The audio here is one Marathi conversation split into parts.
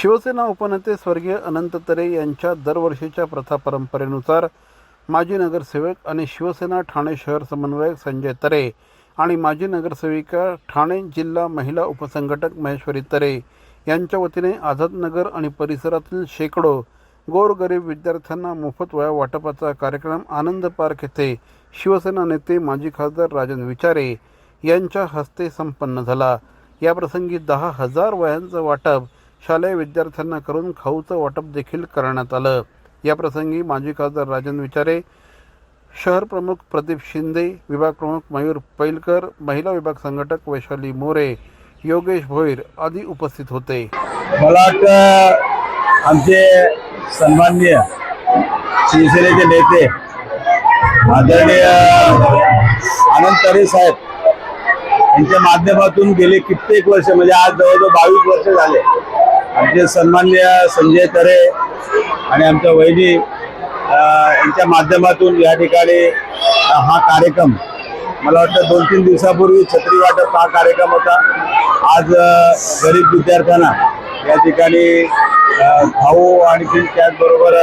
शिवसेना उपनेते स्वर्गीय अनंत तरे यांच्या दरवर्षीच्या प्रथा परंपरेनुसार माजी नगरसेवक आणि शिवसेना ठाणे शहर समन्वयक संजय तरे आणि माजी नगरसेविका ठाणे जिल्हा महिला उपसंघटक महेश्वरी तरे यांच्या वतीने आझादनगर आणि परिसरातील शेकडो गोरगरीब विद्यार्थ्यांना मोफत वया वाटपाचा कार्यक्रम आनंद पार्क येथे शिवसेना नेते माजी खासदार राजन विचारे यांच्या हस्ते संपन्न झाला. याप्रसंगी दहा हजार वयांचं वाटप शालेय विद्यार्थ्यांना करून खाऊचं वाटप देखील करण्यात आलं. याप्रसंगी माजी खासदार राजन विचारे शहर प्रमुख प्रदीप शिंदे विभाग प्रमुख मयूर पैलकर महिला विभाग संघटक वैशाली मोरे योगेश भोईर आदी उपस्थित होते. मला वाटतं आमचे सन्माननीय शिवसेनेचे नेते आदरणीय आनंद तरे साहेब यांच्या माध्यमातून गेले कित्येक वर्ष म्हणजे आज जवळजवळ बावीस वर्ष झाले. आमचे सन्मान्य संजय तरे आणि आमच्या वहिनी यांच्या माध्यमातून या ठिकाणी हा कार्यक्रम मला वाटतं दोन तीन दिवसापूर्वी छत्री वाटप हा कार्यक्रम होता. आज गरीब विद्यार्थ्यांना या ठिकाणी खाऊ आणखी त्याचबरोबर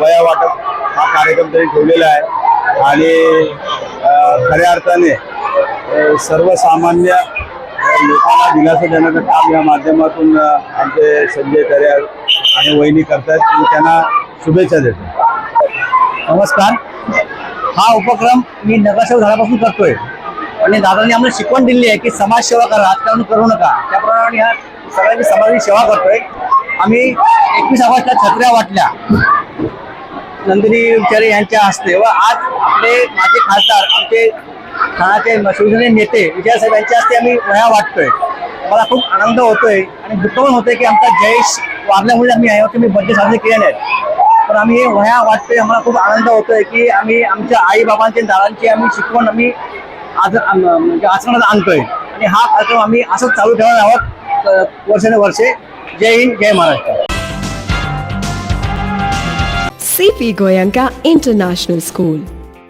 वया वाटप हा कार्यक्रम त्यांनी ठेवलेला आहे. आणि खऱ्या अर्थाने सर्वसामान्य लोकांना दिलासा देण्याचं काम या माध्यमातून आमचे संजय तरे आणि वहिनी करतायत. मी त्यांना शुभेच्छा देतो. नमस्कार. हा उपक्रम मी नगरसेवक झाल्यापासून करतोय. आणि दादांनी आम्हाला शिकवण दिली आहे की समाजसेवा करा राजकारण करू नका. त्याप्रमाणे ह्या सगळ्यांनी समाजाची सेवा करतोय. आम्ही एकवीस ऑगस्टला छत्र्या वाटल्या. नंदिनी विचारे यांच्या हस्ते व आज आपले माझे खासदार आमचे हा ते शिवसेने नेते विजय हस्ते आम्ही वह्या वाटतोय. मला खूप आनंद होतोय आणि दुःख पण होतोय की आमचा जयेश वागल्यामुळे आम्ही यावरती मी बर्थडे साजरे केले नाहीत पण आम्ही हे वह्या वाटतोय आम्हाला खूप आनंद होतोय की आम्ही आमच्या आई बाबांची दादांची आम्ही शिकवण आम्ही आज म्हणजे आचरणात आणतोय. आणि हा कार्यक्रम आम्ही असंच चालू ठेवणार आहोत अ, वर्षानुवर्षे. जय हिंद जय Maharashtra. CP Goyanka International School,